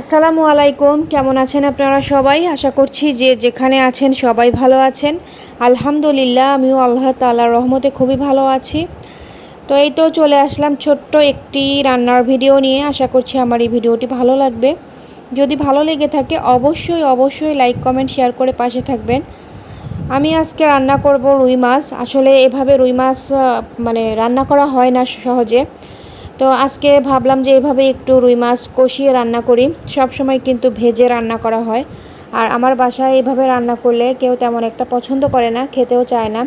আসসালামু আলাইকুম। কেমন আছেন আপনারা সবাই? আশা করছি যে যেখানে আছেন সবাই ভালো আছেন। আলহামদুলিল্লাহ, আমিও আল্লাহ তাআলার রহমতে খুবই ভালো আছি। তো এই তো চলে আসলাম ছোট্ট একটি রান্নার ভিডিও নিয়ে। আশা করছি আমার এই ভিডিওটি ভালো লাগবে। যদি ভালো লেগে থাকে, অবশ্যই অবশ্যই লাইক, কমেন্ট, শেয়ার করে পাশে থাকবেন। আমি আজকে রান্না করব রুই মাছ। আসলে এভাবে রুই মাছ মানে রান্না করা হয় না সহজে। তো আজকে ভাবলাম যে এভাবে একটু রুই মাছ কষিয়ে রান্না করি। সব সময় কিন্তু ভেজে রান্না করা হয়। আর আমার বাসায় এভাবে রান্না করলে কেউ তেমন একটা পছন্দ করে না, খেতেও চায় না।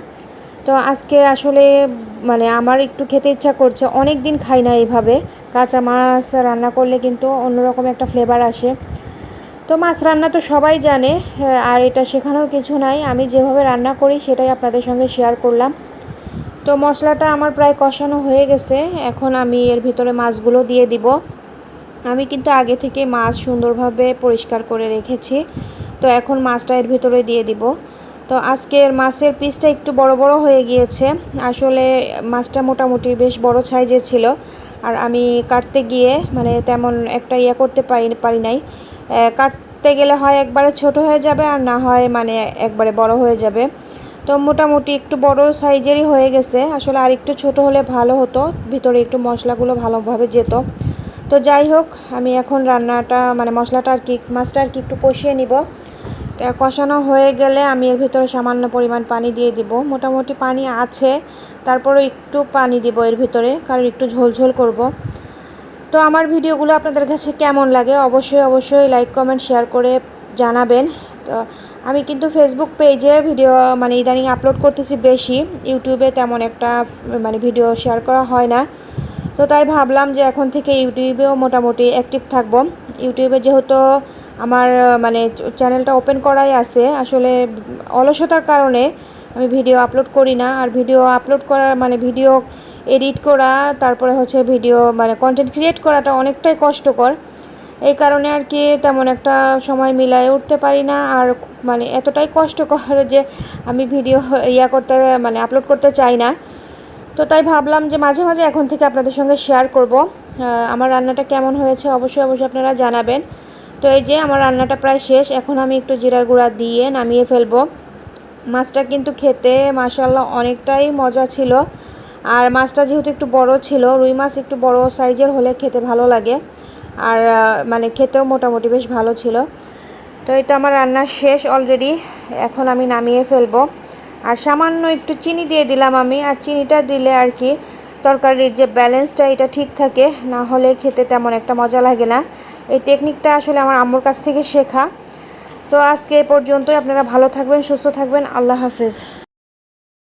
তো আজকে আসলে মানে আমার একটু খেতে ইচ্ছা করছে অনেক দিন খাই না এইভাবে কাঁচা মাছ রান্না করলে কিন্তু অন্যরকম একটা ফ্লেভার আসে। তো মাছ রান্না তো সবাই জানে, আর এটা শেখানোর কিছু নাই। আমি যেভাবে রান্না করি সেটাই আপনাদের সঙ্গে শেয়ার করলাম। তো মশলাটা আমার প্রায় কষানো হয়ে গেছে। এখন আমি এর ভিতরে মাছগুলো দিয়ে দিব। আমি কিন্তু আগে থেকে মাছ সুন্দরভাবে পরিষ্কার করে রেখেছি। তো এখন মাছটা এর ভিতরে দিয়ে দিব। তো আজকের মাছের পিসটা একটু বড় বড় হয়ে গিয়েছে। আসলে মাছটা মোটামুটি বেশ বড় সাইজের ছিল। আর আমি কাটতে গিয়ে মানে তেমন একটা ইয়ে করতে পারি পারি নাই। কাটতে গেলে হয় একবারে ছোট হয়ে যাবে আর না হয় মানে একবারে বড় হয়ে যাবে। তো মোটামুটি একটু বড় সাইজেরই হয়ে গেছে। আসলে আর একটু ছোট হলে ভালো হতো, ভিতরে একটু মশলাগুলো ভালোভাবে যেত। তো যাই হোক, আমি এখন রান্নাটা মানে মশলাটা আর কি, মাছটা আর কি একটু কষিয়ে নিব। কষানো হয়ে গেলে আমি এর ভিতরে সামান্য পরিমাণ পানি দিয়ে দিব। মোটামুটি পানি আছে তারপরে একটু পানি দিব এর ভিতরে, কারণ একটু ঝোলঝোল করব। তো আমার ভিডিওগুলো আপনাদের কাছে কেমন লাগে? অবশ্যই অবশ্যই লাইক কমেন্ট শেয়ার করে জানাবেন। তো আমি কিন্তু ফেসবুক পেজে ভিডিও মানে ইদানিং আপলোড করতেছি বেশি। ইউটিউবে তেমন একটা মানে ভিডিও শেয়ার করা হয় না। তো তাই ভাবলাম যে এখন থেকে ইউটিউবেও মোটামুটি অ্যাক্টিভ থাকব। ইউটিউবে যেহেতু আমার মানে চ্যানেলটা ওপেন করাই আছে, আসলে অলসতার কারণে আমি ভিডিও আপলোড করি না। আর ভিডিও আপলোড করার মানে ভিডিও এডিট করা, তারপরে হচ্ছে ভিডিও মানে কন্টেন্ট ক্রিয়েট করাটা অনেকটাই কষ্টকর। এই কারণে আর কি তেমন একটা সময় মিলায় উঠতে পারি না। আর মানে এতটাই কষ্টকর যে আমি ভিডিও ইয়া করতে মানে আপলোড করতে চাই না। তো তাই ভাবলাম যে মাঝে মাঝে এখন থেকে আপনাদের সঙ্গে শেয়ার করব। আমার রান্নাটা কেমন হয়েছে অবশ্যই অবশ্যই আপনারা জানাবেন। তো এই যে আমার রান্নাটা প্রায় শেষ, এখন আমি একটু জিরার গুঁড়া দিয়ে নামিয়ে ফেলব। মাছটা কিন্তু খেতে মাসাল্লাহ অনেকটাই মজা ছিল। আর মাছটা যেহেতু একটু বড় ছিল, রুই মাছ একটু বড় সাইজের হলে খেতে ভালো লাগে। আর মানে খেতেও মোটামুটি বেশ ভালো ছিল। তো এটা আমার রান্না শেষ অলরেডি এখন আমি নামিয়ে ফেলব। আর সামান্য একটু চিনি দিয়ে দিলাম আমি। আর চিনিটা দিলে আর কি, তরকারির যে ব্যালেন্সটা এটা ঠিক থাকে। না হলে খেতে তেমন একটা মজা লাগে না। এই টেকনিকটা আসলে আমার আম্মুর কাছ থেকে শেখা। তো আজকে এ পর্যন্তই। আপনারা ভালো থাকবেন, সুস্থ থাকবেন। আল্লাহ হাফেজ।